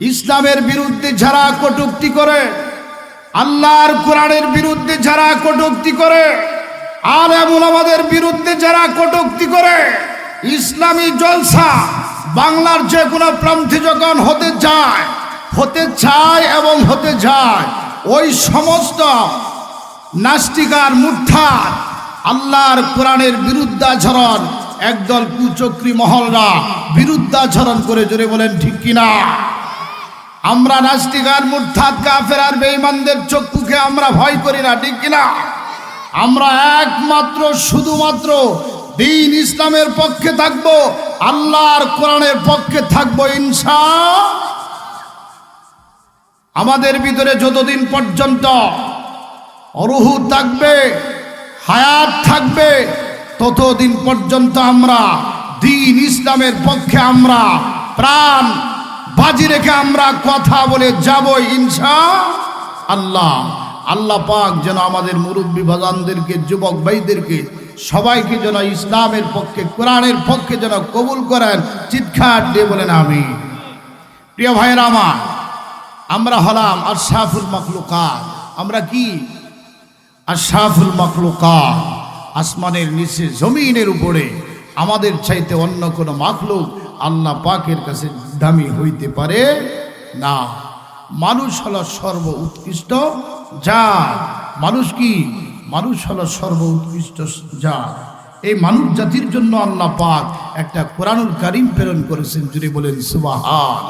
ইসলামের বিরুদ্ধে যারা কটুক্তি করে, আল্লাহর কোরআনের বিরুদ্ধে যারা কটুক্তি করে আর এমন আমাদের বিরুদ্ধে যারা কটুক্তি করে, ইসলামী জলসা বাংলার যে কোনো প্রান্তে যখন হতে চায় হতে চায় এবং হতে যায়, ওই সমস্ত নাস্তিকার মুঠার আল্লাহর কোরআনের বিরুদ্ধাচরণ, একদল কুচক্রী মহলরা বিরুদ্ধাচরণ করে জোরে বলেন, ঠিক কিনা? আমরা নাস্তিকার মুঠাত কাফের আর বেঈমানদের চক্ষুকে আমরা ভয় করি না, ঠিক কিনা? আমরা একমাত্র, শুধুমাত্র দিন ইসলামের পক্ষে থাকব, আল্লাহর কোরআনের পক্ষে থাকব ইনসা আমাদের ভিতরে যতদিন পর্যন্ত অরুহু থাকবে, হায়াত থাকবে, ততদিন পর্যন্ত আমরা দিন ইসলামের পক্ষে আমরা প্রাণ বাজি রেখে আমরা কথা বলে যাব ইনসা আল্লাহ। আল্লাহ পাক যেন আমাদের মুরব্বী বাজানদেরকে যুবক ভাইদেরকে, সবাইকে যেন ইসলামের পক্ষে, কোরআনের পক্ষে যেন কবুল করেন, চিৎকার দিয়ে বলেন আমি প্রিয় ভাইয়ের আমার, আমরা হলাম আশরাফুল মখলুকাত। আমরা কি? আশরাফুল মখলুকাত। আসমানের নিচে, জমিনের উপরে। আমাদের চাইতে অন্য কোনো মাখলুক আল্লাহ পাকের কাছে দামি হইতে পারে না। মানুষ হলো সর্ব উৎকৃষ্ট যা মানুষ কি? মানুষ হলো সর্ব উৎকৃষ্ট যা এই মানুষ জাতির জন্য আল্লাহ পাক একটা কোরআনুল কারিম প্রেরণ করেছেন যদি বলেন সুবাহান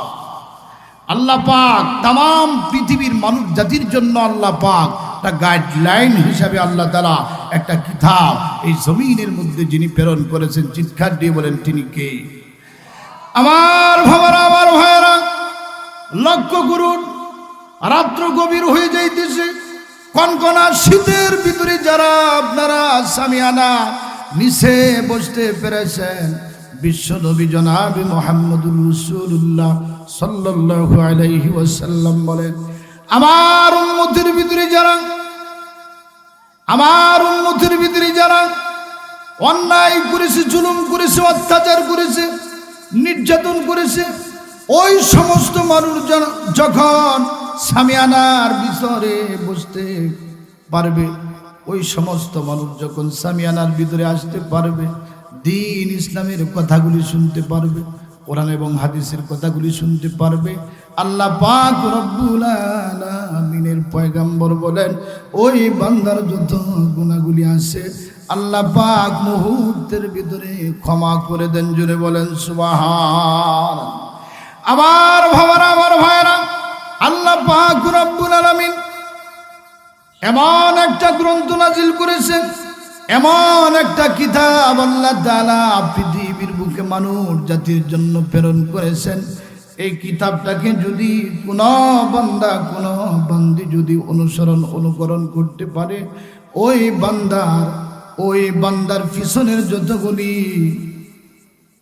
আল্লাহ পাক তাম পৃথিবীর মানুষ জাতির জন্য আল্লাহ পাক একটা গাইডলাইন হিসাবে আল্লাহ তালা একটা কিতাব এই জমিনের মধ্যে যিনি প্রেরণ করেছেন, চিৎকার দিয়ে বলেন, তিনি কে? আমার ভাবারা, আমার ভাইয়েরা লক্ষ্য করুন, রাত্র গভীর হয়ে যাইতেছে। কনকনা শীতের ভিতরে যারা আপনারা সামিয়ানা নিচে বসতে পেরেছেন বিশ্ব নবী জনাবি মোহাম্মদুর রসুল্লাহ সাল্লাল্লাহু আলাইহি বলেন, আমার উন্মতির ভিতরে যারা, আমার উন্মতির ভিতরে যারা অন্যায় করেছে, জুলুম করেছে, অত্যাচার করেছে নির্যাতন করেছে। ওই সমস্ত মানুষ যখন সামিয়ানার ভিতরে বসতে পারবে, ওই সমস্ত মানুষ যখন সামিয়ানার ভিতরে আসতে পারবে, দিন ইসলামের কথাগুলি শুনতে পারবে, কোরআন এবং হাদিসের কথাগুলি শুনতে পারবে, আল্লাহ পাক রব্বুল আলামিনের পয়গাম্বর বলেন, ওই বান্দার যত গুণাগুলি আছে আল্লাহ পাক মুহূর্তের ভিতরে ক্ষমা করে দেন জুড়ে বলেন, সুবাহান। আমার ভাবারা, আমার ভাইরা আল্লাহ পাক রব্বুল আলামিন এমন একটা গ্রন্থ নাজিল করেছেন, এমন একটা কিতাব আল্লাহ তাআলা পৃথিবীর বুকে মানুষ, জাতির জন্য প্রেরণ করেছেন। এই কিতাবটাকে যদি কোন বান্দা, কোন বান্দি যদি অনুসরণ, অনুকরণ করতে পারে, ওই বান্দার ওই বান্দার পিছনের যতগুলি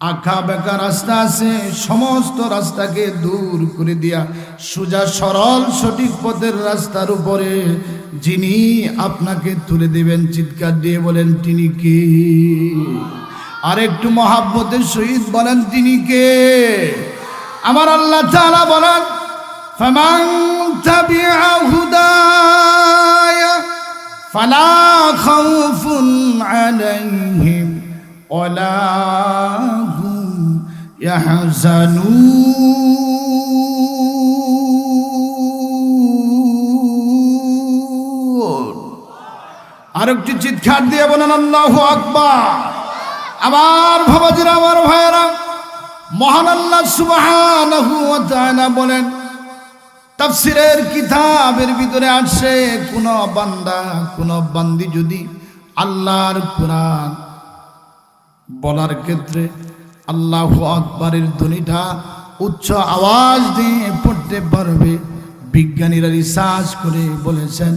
আঁকা বেঁকা রাস্তা আছে, সমস্ত রাস্তাকে দূর করে দিয়া সোজা সরল সঠিক পথের রাস্তার উপরে যিনি আপনাকে তুলে দেবেন, চিৎকার দিয়ে বলেন, তিনি কে? আর একটু মহাব্বতের সহিত বলেন, তিনি কে? আমার আল্লাহ বলেন হুদা فلا خوف عليهم ولا هم يحزنون আরেকটি চিৎকার দিয়ে বলেন আল্লাহ আকবার আমার ভাবাজিরা আমার ভাইয়েরা মহান আল্লাহ সুবহানাহু ওয়া তাআলা বলেন তাফসিরের কিতাবের ভিতরে আসছে কোন বান্দা, কোন বান্দি যদি আল্লাহর কোরআন বলার ক্ষেত্রে আল্লাহ আকবরের ধ্বনিটা উচ্চ আওয়াজ দিয়ে পড়তে পারবে। বিজ্ঞানীরা রিসার্চ করে বলেছেন,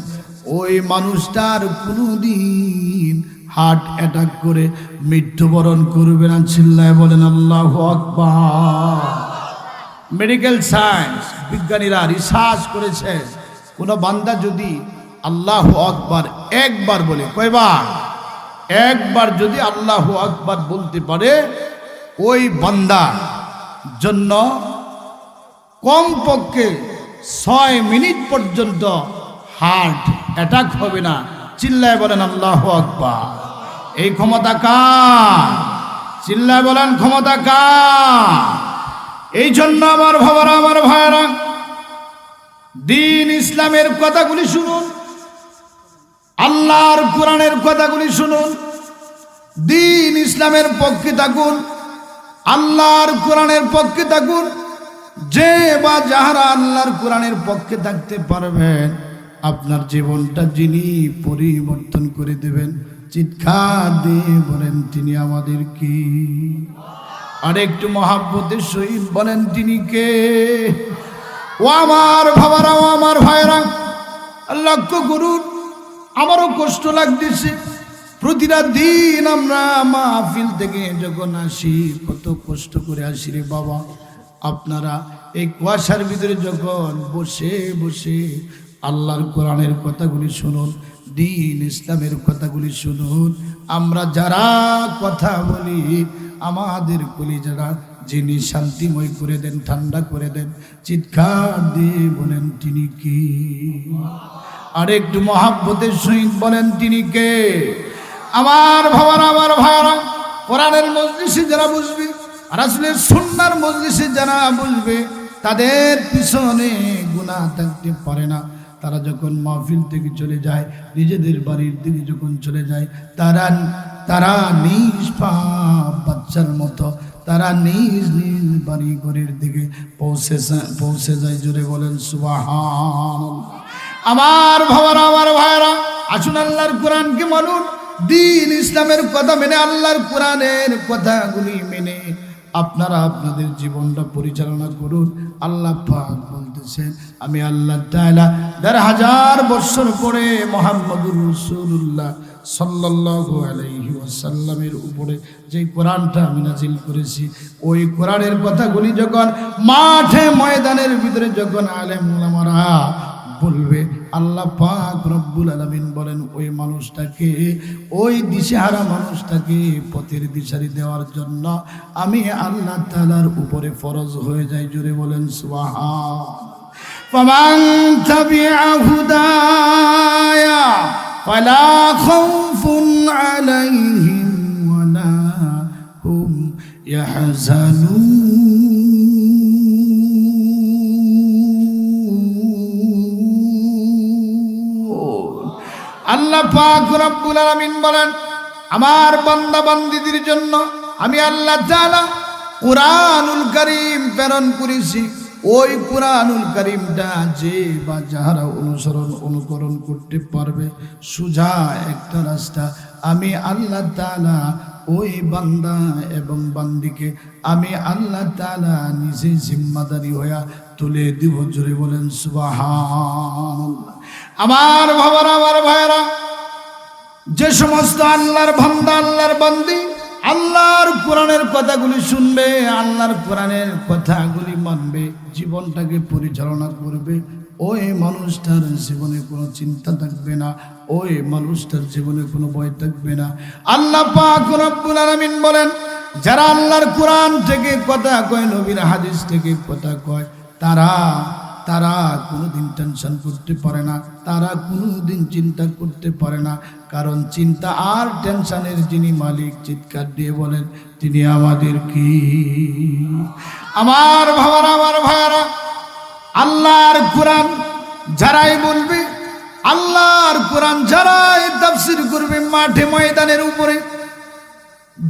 ওই মানুষটার কোনোদিন হার্ট অ্যাটাক করে মৃত্যুবরণ করবে না, চিল্লায় বলেন আল্লাহ আকবার। মেডিকেল সায়েন্স বিজ্ঞানীরা রিসার্চ করেছে। কোনো বান্দা যদি আল্লাহ আকবার একবার বলে, কয়বার? একবার যদি আল্লাহ আকবার বলতে পারে, ওই বান্দা জন্য কমপক্ষে ছয় মিনিট পর্যন্ত হার্ট অ্যাটাক হবে না। চিল্লায় বলেন আল্লাহ আকবার। এই ক্ষমতা কার? চিল্লায় বলেন ক্ষমতা কার? এই জন্য আমার ভাবারা, আমার ভাইয়েরা, দিন ইসলামের কথাগুলি শুনুন, আল্লাহর কোরআনের কথাগুলি শুনুন, দিন ইসলামের পক্ষে থাকুন, আল্লাহর কোরআনের পক্ষে থাকুন, যে বা যাহারা আল্লাহর কোরআনের পক্ষে থাকতে পারবেন, আপনার জীবনটা যিনি পরিবর্তন করে দেবেন, চিৎকার দিয়ে বলেন তিনি আমাদের কি? আর একটু মহাব্বতের সহিত বলেন তিনি কে? ও আমার ভাবারা ও আমার ভাইরা লক্ষ্য করুন, আমারও কষ্ট লাগতেছে। প্রতিটা দিন আমরা মাহফিল থেকে যখন আসি, কত কষ্ট করে আসি রে বাবা। আপনারা এই কুয়াশার ভিতরে যখন বসে বসে আল্লাহর কোরআনের কথাগুলি শুনুন, দিন ইসলামের কথাগুলি শুনুন, আমরা যারা কথা বলি আমাদের কলি যারা যিনি শান্তিময় করে দেন, ঠান্ডা করে দেন, চিৎকার দিয়ে বলেন, তিনি কি? আর একটু মহাব্বতের সহিত বলেন, তিনি কে? আমার ভাবার, আমার ভাইয়ারা, কোরআনের মজলিসে যারা বুঝবে আর আসলে সন্ন্যার মজলিসে যারা বুঝবে তাদের পিছনে গুণা থাকতে পারে না। তারা যখন মাহফিল থেকে চলে যায়, নিজেদের বাড়ির দিকে যখন চলে যায়, তারা তারা নিষ্পাপ বাচ্চার মতো। তারা নিজ নিজ বাড়ি ঘরের দিকে পৌঁছে পৌঁছে যায় জোরে বলেন সুবাহান আমার ভাবার আমার ভাইরা আসুন আল্লাহর কোরআনকে মানুন। দিন ইসলামের কথা মেনে, আল্লাহর কোরআনের কথাগুলি মেনে আপনারা আপনাদের জীবনটা পরিচালনা করুন। আল্লাহ পাক বলতেছেন, আমি আল্লাহ তাআলা দেড় হাজার বছর পরে মোহাম্মদুর রসুল্লাহ সাল্লাল্লাহু আলাইহি ওয়াসাল্লামের উপরে যে কোরআনটা আমি নাজিল করেছি ওই কোরআনের কথাগুলি যখন মাঠে ময়দানের ভিতরে যখন আলেম ওলামারা বলবে আল্লাহ পাক রব্বুল আলামিন বলেন ওই মানুষটাকে ওই দিশেহারা মানুষটাকে পথের দিশারি দেওয়ার জন্য আমি আল্লাহ তাআলার উপরে ফরজ হয়ে যাই জুড়ে বলেন সুবহান فمن تبع هدايا فلا خوف عليهم ولا هم يحزنون আল্লাহ পাক রব্বুল আলামিন বলেন আমার বান্দা বান্দিদের জন্য আমি আল্লাহ তাআলা কুরআনুল কারীম প্রেরণ করেছি ওই কুরআনুল কারীমটা যে বা যাহারা অনুসরণ, অনুকরণ করতে পারবে, সুজা একটা রাস্তা। আমি আল্লাহ তাআলা ওই বান্দা এবং বান্দিকে আমি আল্লাহ তাআলা নিজে জিম্মাদারি হইয়া তুলে দিব। জোরে বলেন, সুবহানাল্লাহ। আমার বাবার, আমার ভাইরা যে সমস্ত আল্লাহর ভান্দা আল্লাহর বান্দি আল্লাহর কোরআনের কথাগুলি শুনবে, আল্লাহর কোরআনের কথাগুলি মানবে, জীবনটাকে পরিচালনা করবে। ওই মানুষটার জীবনে কোনো চিন্তা থাকবে না, ওই মানুষটার জীবনে কোনো ভয় থাকবে না। আল্লাহ পাক বলেন, যারা আল্লাহর কোরআন থেকে কথা কয়, নবীর হাদিস থেকে কথা কয়, তারা তারা কোনোদিন টেনশন করতে পারে না, তারা কোনোদিন চিন্তা করতে পারে না। কারণ চিন্তা আর টেনশনের যিনি মালিক চিৎকার দিয়ে বলেন, তিনি আমাদের কি? আমার ভাবারা আমার ভাইয়ারা, আল্লাহর কোরআন যারাই বলবে, আল্লাহর কোরআন যারাই তাফসির করবে মাঠে ময়দানের উপরে,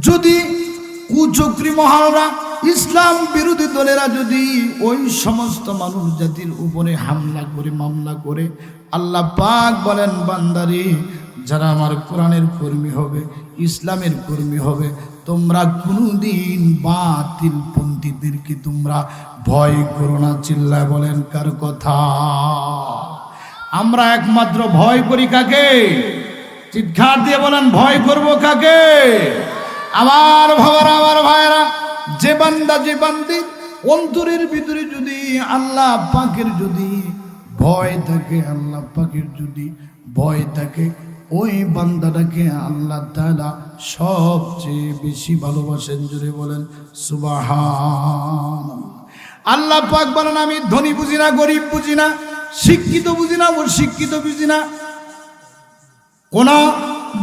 যদি কুচক্রি মহারা ইসলাম বিরোধী দলেরা যদি ওই সমস্ত মানুষ জাতির উপরে হামলা করে, মামলা করে, আল্লাহ পাক বলেন, বান্দারে, যারা আমার কোরআনের কর্মী হবে, ইসলামের কর্মী হবে, তোমরা কোনোদিন বাতিল পন্থীদেরকে তোমরা ভয় করো না, চিল্লায় বলেন, কার কথা? আমরা একমাত্র ভয় করি কাকে? চিৎকার দিয়ে বলেন, ভয় করব কাকে? আমার ভাবারা, আমার ভাইরা যে বান্দা যে বান্দি, অন্তরের ভিতরে যদি আল্লাহ পাকের যদি ভয় থাকে, আল্লাহ পাকের যদি ভয় থাকে, ওই বান্দাটাকে আল্লাহ তাআলা সবচেয়ে বেশি ভালোবাসেন জুড়ে বলেন সুবাহ আল্লাহ পাক বলেন, আমি ধনী বুঝি না, গরিব বুঝি না, শিক্ষিত বুঝি না ও শিক্ষিত বুঝি না। কোন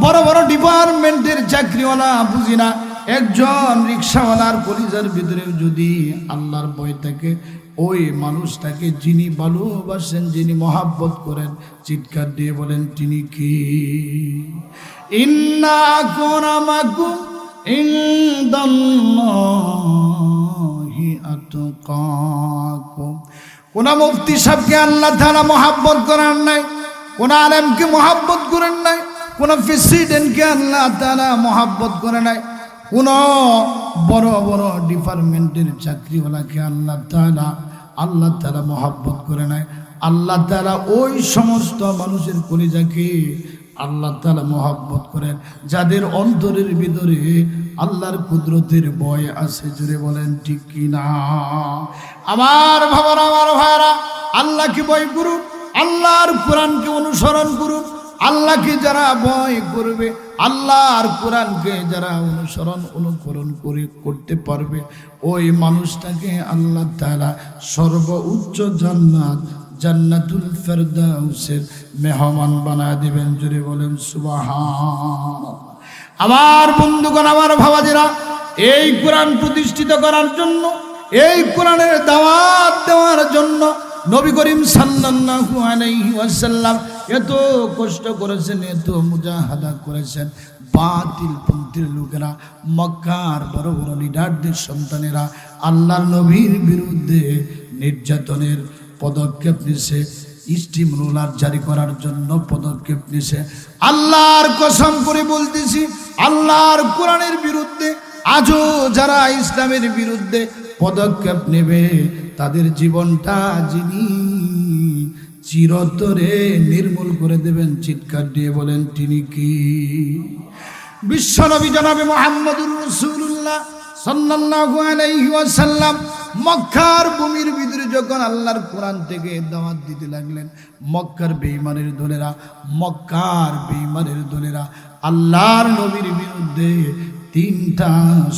বড় বড় ডিপার্টমেন্টের চাকরিওয়ালা বুঝি না একজন রিক্সাওয়ালার পরিজার ভিতরে যদি আল্লাহর ভয় থাকে, ওই মানুষটাকে যিনি ভালোবাসেন, যিনি মহাব্বত করেন, চিৎকার দিয়ে বলেন, তিনি কি? ইন্না আতকাকুম কোন মুফতি সাহেবকে আল্লাহ তাআলা মহাব্বত করার নাই, কোন আলেমকে মহাব্বত করেন নাই, কোন প্রেসিডেন্টকে আল্লাহ তাআলা মহাব্বত করে নাই। কোন বড় বড় ডিপার্টমেন্টের চাকরিওয়ালাকে আল্লাহ তাআলা আল্লাহ তাআলা মহাব্বত করে নাই আল্লাহ তাআলা ওই সমস্ত মানুষের কলিজাকে আল্লাহ তালা মহাব্বত করেন যাদের অন্তরের ভিতরে আল্লাহর কুদরতের বয় আছে জুড়ে বলেন ঠিক কি না আমার ভাবরা আমার ভাইরা আল্লাহকে বয় করুক আল্লাহর কোরআনকে অনুসরণ করুন আল্লাহকে যারা ভয় করবে আল্লাহ আর কোরআনকে যারা অনুসরণ অনুকরণ করে করতে পারবে, ওই মানুষটাকে আল্লাহ তাআলা সর্ব উচ্চ জান্নাত, জান্নাতুল ফেরদাউসের মেহমান বানায় দিবেন। জুড়ে বলেন সুবাহান আমার বন্ধুগণ, আমার ভাবাজিরা এই কোরআন প্রতিষ্ঠিত করার জন্য, এই কোরআনের দাওয়াত দেওয়ার জন্য নবী করিম সাল্লাল্লাহু আলাইহি ওয়াসাল্লাম এত কষ্ট করেছেন, এত মুজাহাদা করেছেন। বাতিল পন্থীর লোকেরা, মক্কার বড় বড় লিডারদের সন্তানেরা, আল্লাহর নবীর বিরুদ্ধে নির্যাতনের পদক্ষেপ নিছে স্টিম রোলার জারি করার জন্য পদক্ষেপ নিছে। আল্লাহর কসম করে বলতেছি, আল্লাহর কোরআনের বিরুদ্ধে, আজও যারা ইসলামের বিরুদ্ধে পদক্ষেপ নেবে তাদের জীবনটা যিনি চিরতরে নির্মূল করে দেবেন, চিৎকার দিয়ে বলেন, তিনি কি? বিশ্বনবী জনাবে মোহাম্মদুর রসুল্লাহ সাল্লাল্লাহু আলাইহি ওয়াসাল্লাম মক্কার ভূমির ভিতরে যখন আল্লাহর কোরআন থেকে দাওয়াত দিতে লাগলেন, মক্কার বেঈমানের দলেরা, মক্কার বেঈমানের দলেরা আল্লাহর নবীর বিরুদ্ধে তিনটা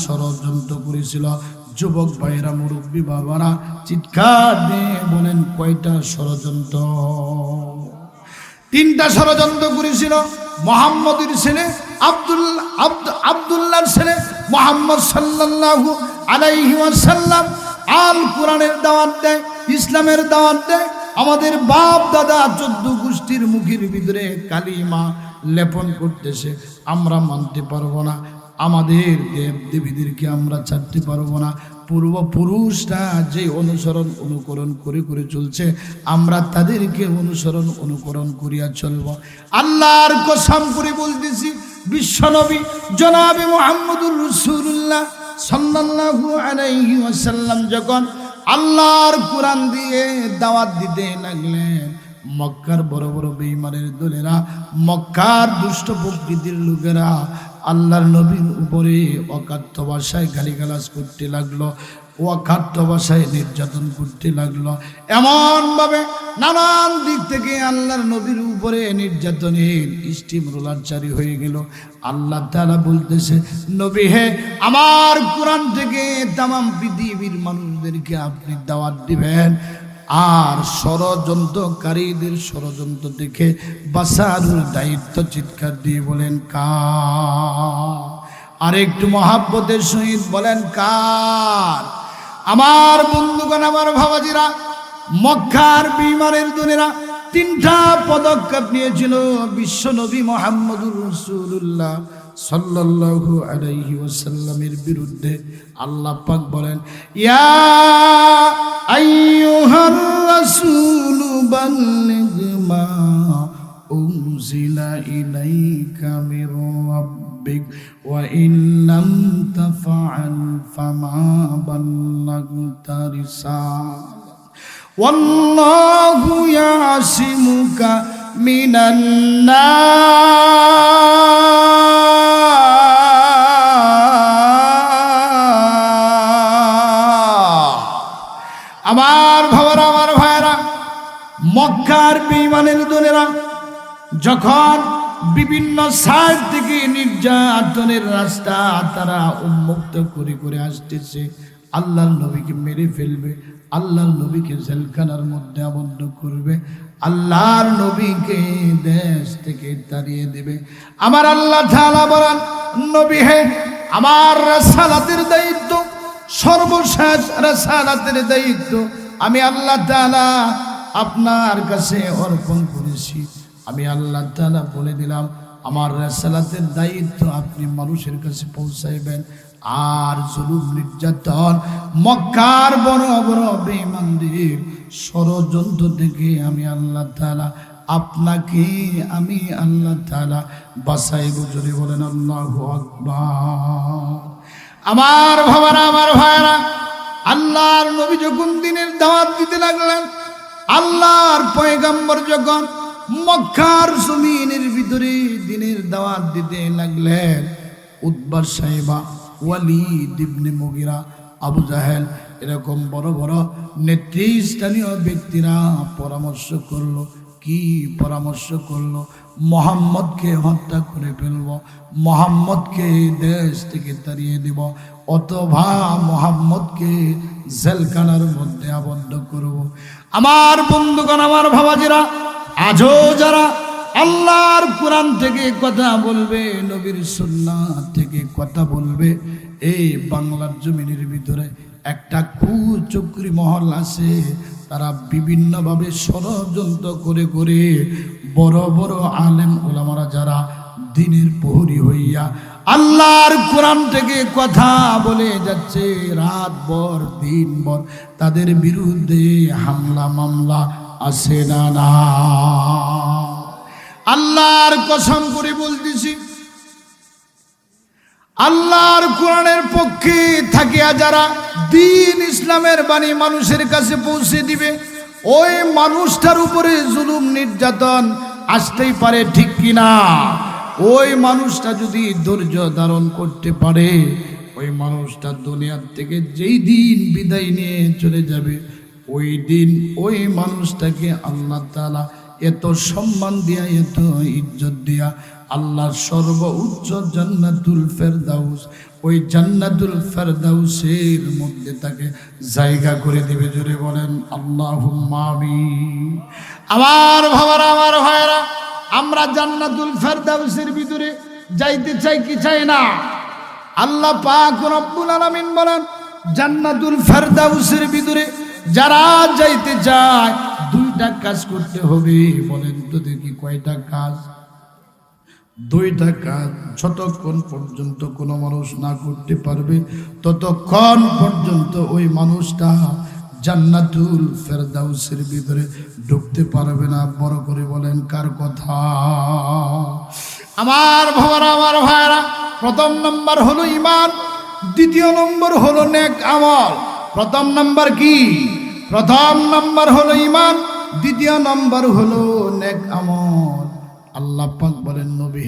ষড়যন্ত্র করেছিল। যুবক ভাইরা মুরব্বী বাবারা, চিৎকার দিয়ে বলেন, কয়টা ষড়যন্ত্র? তিনটা ষড়যন্ত্র করেছিল মোহাম্মদের ছেলে, আব্দুল আব্দুল্লাহর ছেলে মোহাম্মদ সাল্লাল্লাহু আলাইহি ওয়াসাল্লাম। আল কোরআনের দাওয়াত দেয়, ইসলামের দাওয়াত দেয়। আমাদের বাপ, দাদা, চোদ্দ গোষ্ঠীর মুখের ভিতরে কালিমা লেপন করতেছে, আমরা মানতে পারব না। আমাদের দেব দেবীদেরকে আমরা ছাড়তে পারব না। পূর্বপুরুষরা যে অনুসরণ অনুকরণ করে করে চলছে, আমরা তাদেরকে অনুসরণ অনুকরণ করিয়া চলব। আল্লাহর কসম করে বলতেছি বিশ্বনবী জনাবে মোহাম্মদুর রসুল্লাহ সাল্লাল্লাহু আলাইহি যখন আল্লাহর কোরআন দিয়ে দাওয়াত দিতে লাগলেন, মক্কার বড় বড় বেইমানের দলেরা, মক্কার দুষ্ট প্রকৃতির লোকেরা আল্লাহর নবীর উপরে অকাত্য ভাষায় গালিগালাজ করতে লাগল, অকাত্য ভাষায় নির্যাতন করতে লাগল। এমনভাবে নানান দিক থেকে আল্লাহর নবীর উপরে নির্যাতনের স্টিম রোলার জারি হয়ে গেল। আল্লাহ তালা বলতেছে, নবী হে, আমার কোরআন থেকে তামাম পৃথিবীর মানুষদেরকে আপনি দাওয়াত দিবেন। আর ষড়যন্ত্রকারীদের ষড়যন্ত্র দেখে বাসারুর দায়িত্ব চিৎকার দিয়ে বলেন, কা আর একটু মহাব্বতের সহিত বলেন, কার? আমার বন্ধুগণ, আমার ভাবাজিরা, মক্কার বিমানের দুনেরা তিনটা পদক্ষেপ নিয়েছিল বিশ্ব নবী মোহাম্মদুর রসুল্লাহ সাল্লাল্লাহু আলাইহি ওয়াসাল্লামের বিরুদ্ধে আল্লাহ পাক বলেন ইয়া আইয়ুহার রাসূল বাল্লিগ মা উনজিলা ইলাইকা মির রাব্বিক ওয়া ইন লাম তাফআল ফামা বাল্লাগতা রিসালাত والله يعصمك من الناس মক্কার বিমানের দলেরা যখন বিভিন্ন সাইড থেকে নির্যাতনের রাস্তা তারা উন্মুক্ত করে করে আসতেছে, আল্লাহর নবীকে মেরে ফেলবে, আল্লাহর নবীকে জেলখানার মধ্যে আবদ্ধ করবে, আল্লাহর নবীকে দেশ থেকে তাড়িয়ে দেবে। আমার আল্লাহ তাআলা বলেন, নবী হে, আমার রাসালাতের দায়িত্ব, সর্বশেষ রাসালাতের দায়িত্ব, আমি আল্লাহ তাআলা আপনার কাছে অর্পণ করেছি। আমি আল্লাহ তাআলা বলে দিলাম, আমার রেসালাতের দায়িত্ব আপনি মানুষের কাছে পৌঁছাইবেন। আর জুলুম, নির্যাতন, মক্কার বড় বড় বেমানদের ষড়যন্ত্র থেকে আমি আল্লাহ তাআলা আপনাকে, আমি আল্লাহ তাআলা বাসাই বুঝরে বলেন আল্লাহ আমার ভাবারা, আমার ভাইরা আল্লাহর নবী যখন দিনের দাওয়াত দিতে লাগলেন আল্লাহর পয়গাম্বর যখন মক্কার জমিনের ভিতরে দিনের দাওয়াত দিতে লাগলেন উদ্বার সাহেবা ওয়ালিদ ইবনে মুগিরা, আবু জাহেল এরকম বড় বড় নেতৃস্থানীয় ব্যক্তিরা পরামর্শ করল। কি পরামর্শ করল? মোহাম্মদকে হত্যা করে ফেলব, মোহাম্মদকে দেশ থেকে তাড়িয়ে দিব অথবা মোহাম্মদকে জেলখানার মধ্যে আবদ্ধ করব। আমার বন্ধুগণ, আমার ভাবাজিরা, আজও যারা আল্লাহর কোরআন থেকে কথা বলবে, নবীর সুন্না থেকে কথা বলবে, এই বাংলার জমিনের ভিতরে একটা কুচক্রি মহল আছে। তারা বিভিন্নভাবে ষড়যন্ত্র করে করে বড় বড় আলেম ওলামারা যারা দিনের প্রহরী হইয়া আল্লাহর কোরআন থেকে কথা বলে যাচ্ছে, রাত ভর, দিন ভর, তাদের বিরুদ্ধে হামলা, মামলা আছে না না? আল্লাহর কসম করে বলতেছি, আল্লাহর কোরআনের পক্ষে থাকিয়া যারা দিন ইসলামের বাণী মানুষের কাছে পৌঁছে দিবে, ওই মানুষটার উপরে জুলুম নির্যাতন আসতেই পারে ঠিক কিনা? ওই মানুষটা যদি ধৈর্য ধারণ করতে পারে, ওই মানুষটা দুনিয়ার থেকে যেই দিন বিদায় নিয়ে চলে যাবে, ওই দিন ওই মানুষটাকে আল্লাহ তালা এত সম্মান দিয়া, এত ইজ্জত দিয়া আল্লাহর সর্ব উচ্চ জান্নাতুল ফেরদাউস, ওই জান্নাতুল ফেরদাউসের মধ্যে তাকে জায়গা করে দিবে। জোরে বলেন আল্লাহ আমার ভাবারা আমার ভাইরা আমরা জান্নাতুল ফেরদাউসের ভিতরে যাইতে চাই কি চাই না? আল্লাহ পাক রব্বুল আলামিন বলেন, জান্নাতুল ফেরদাউসের ভিতরে যারা যাইতে চায়, দুইটা কাজ করতে হবে। বলেন তো দেখি কয়টা কাজ? দুইটা কাজ, যতক্ষণ পর্যন্ত কোনো মানুষ না করতে পারবে, ততক্ষণ পর্যন্ত ওই মানুষটা জান্নাতুল ফেরদাউসের ভিতরে ঢুকতে পারবে না। বড় করে বলেন, কার কথা? আমার ভাবারা আমার ভাইরা প্রথম নম্বর হলো ইমান দ্বিতীয় নম্বর হলো নেক আমল। প্রথম নম্বর কি? প্রথম নম্বর হলো ইমান দ্বিতীয় নম্বর হলো নেক আমল। আল্লাহ পাক বলেন, নবী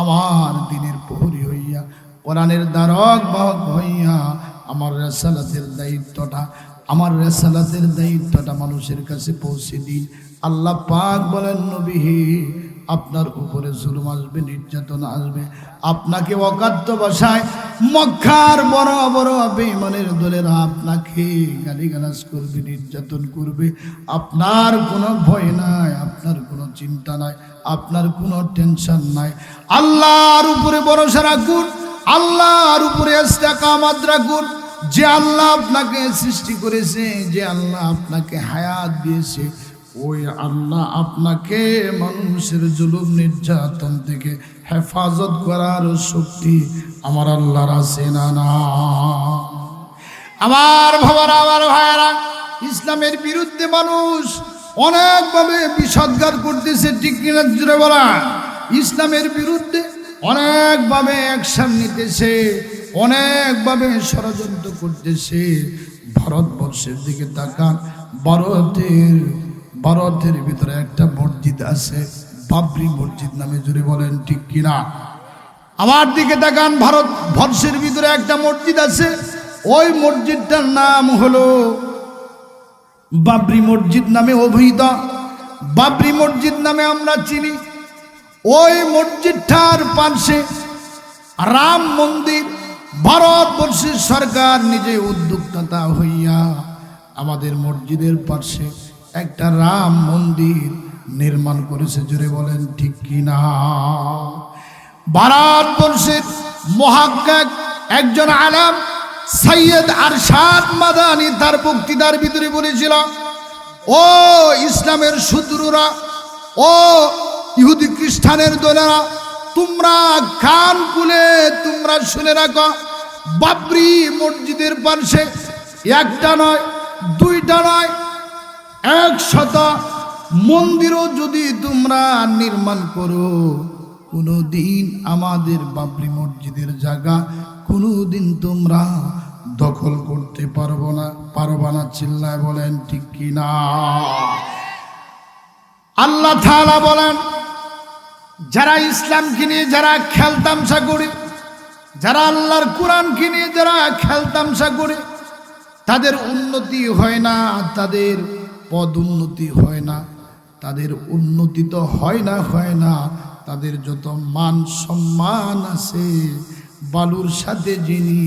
আমার দিনের প্রহরী হইয়া, কোরআনের দ্বারক বাহক হইয়া, আমার রেসালাতের দায়িত্বটা আমার রেসালাতের দায়িত্বটা মানুষের কাছে পৌঁছে দিন। আল্লাহ পাক বলেন নবী হে, আপনার উপরে জুলুম আসবে নির্যাতন আসবে। আপনাকে অকাত্য বসায় মক্কার বড় বড় বেমানের দলেরা আপনাকে গালিগালাজ করবে নির্যাতন করবে। আপনার কোনো ভয় নাই আপনার কোনো চিন্তা নাই আপনার কোনো টেনশন নাই। আল্লাহর উপরে বড় ভরসা রাখুন আল্লাহর উপরে কামাত রাখুন। যে আল্লাহ আপনাকে সৃষ্টি করেছে, যে আল্লাহ আপনাকে হায়াত দিয়েছে, ওই আল্লাহ আপনাকে মানুষের জুলুম, নির্যাতন থেকে হেফাজত করার শক্তি আমার আল্লাহর আছে না না? আমার ভাবার আমার ভাইয়েরা, ইসলামের বিরুদ্ধে মানুষ অনেকভাবে বিষদগার করতেছে, ঠিক কিনা জুড়ে বলা ইসলামের বিরুদ্ধে অনেকভাবে অ্যাকশন নিতেছে। অনেকভাবে ষড়যন্ত্র করতেছে। ভারতবর্ষের দিকে তাকান, ভারতের ভারতের ভিতরে একটা মসজিদ আছে, বাবরি মসজিদ নামে জুড়ে বলেন, ঠিক কিনা? আমার দিকে তাকান ভারত বর্ষের ভিতরে একটা মসজিদ আছে, ওই মসজিদটার নাম হলো বাবরি মসজিদ নামে অভিহিত। বাবরি মসজিদ নামে আমরা চিনি। ওই মসজিদটার পাশে রাম মন্দির ভারতবর্ষের সরকার নিজে উদ্যোক্তা হইয়া আমাদের মসজিদের পাশে একটা রাম মন্দির নির্মাণ করেছে জুড়ে বলেন ঠিক কিনা? ভারতবর্ষের মহাজ্ঞাক একজন আলাম সৈয়দ আর আরশাদ মাদানি তার বক্তৃতার ভিতরে বলেছিল, ও ইসলামের শত্রুরা, ও ইহুদি খ্রিস্টানের দোলেরা তোমরা কান খুলে তোমরা শুনে রাখো। বাবরি মসজিদের পাশে একটা নয়, দুইটা নয়, একশত মন্দিরও যদি তোমরা নির্মাণ করো কোনো দিন আমাদের বাবরি মসজিদের জায়গা কোনো দিন তোমরা দখল করতে পারব না, পারবা না চিল্লায় বলেন ঠিক কিনা। আল্লাহ থালা বলেন যারা ইসলামকে নিয়ে যারা খেলতামশা করে, যারা আল্লাহর কোরআনকে নিয়ে যারা খেলতামশা করে, তাদের উন্নতি হয় না, তাদের পদ উন্নতি হয় না, তাদের উন্নতি তো হয় না হয় না, তাদের যত মান সম্মান আছে, বালুর সাথে যিনি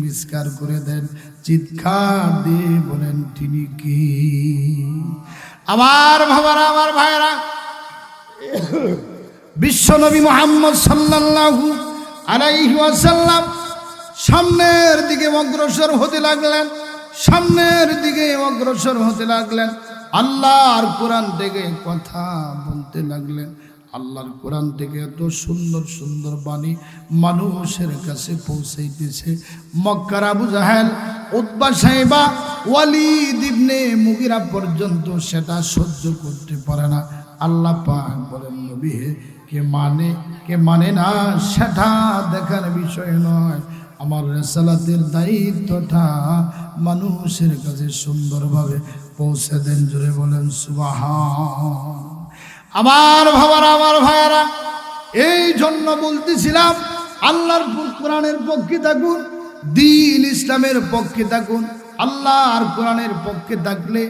মিসকার করে দেন, চিৎকার দিয়ে বলেন, তিনি কি? আমার ভাবারা আমার ভাইরা বিশ্বনবী মোহাম্মদ সাল্লাল্লাহু আলাইহি ওয়াসাল্লাম সামনের দিকে অগ্রসর হতে লাগলেন, সামনের দিকে অগ্রসর হতে লাগলেন। আল্লাহর কোরআন থেকে কথা বলতে লাগলেন। আল্লাহর কোরআন থেকে এত সুন্দর সুন্দর বাণী মানুষের কাছে পৌঁছাইতেছে। মক্কার আবু জাহেল উদ্বা সাহেবা, ওয়ালিদ ইবনে মুগিরা পর্যন্ত সেটা সহ্য করতে পারে না। আল্লাহ পাক বলেন, নবী কে মানে কে মানে না, সেটা দেখার বিষয় নয়। আমার রেসালাতের দায়িত্বটা মানুষের কাছে সুন্দরভাবে পৌঁছে দেন জুড়ে বলেন সুবাহ আমার ভাবারা, আমার ভাইয়ারা, এই জন্য বলতেছিলাম, আল্লাহর কোরআনের পক্ষে থাকুন, দিন ইসলামের পক্ষে থাকুন। আল্লাহর কোরআনের পক্ষে থাকলে,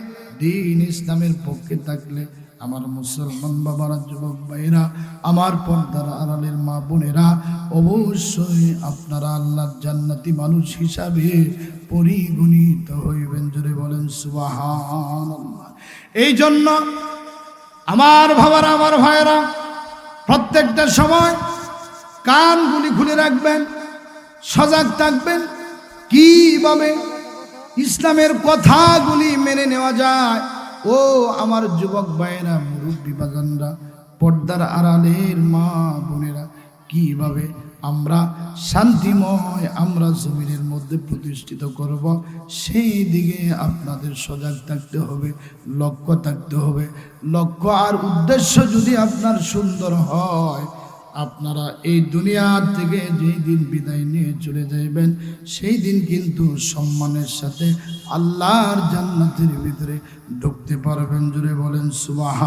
দিন ইসলামের পক্ষে থাকলে আমার মুসলমান বাবারা, যুবক ভাইরা আমার পর্দার আড়ালের মা বোনেরা, অবশ্যই আপনারা আল্লাহর জান্নাতি মানুষ হিসাবে পরিগণিত হইবেন। জোরে বলেন সুবাহান এই জন্য আমার ভাবারা আমার ভাইয়েরা, প্রত্যেকটা সময় কানগুলি খুলে রাখবেন, সজাগ থাকবেন, কীভাবে ইসলামের কথাগুলি মেনে নেওয়া যায় ও আমার যুবক ভাইয়েরা, মুরব্বী বাজানরা, পর্দার আড়ালের মা বোনেরা, কীভাবে আমরা শান্তিময় আমরা জমিনের মধ্যে প্রতিষ্ঠিত করব, সেই দিকে আপনাদের সজাগ থাকতে হবে, লক্ষ্য থাকতে হবে। লক্ষ্য আর উদ্দেশ্য যদি আপনার সুন্দর হয়, আপনারা এই দুনিয়া থেকে যেই দিন বিদায় নিয়ে চলে যাইবেন, সেই দিন কিন্তু সম্মানের সাথে আল্লাহর জান্নাতের ভিতরে ঢুকতে পারবেন জুড়ে বলেন সুবাহ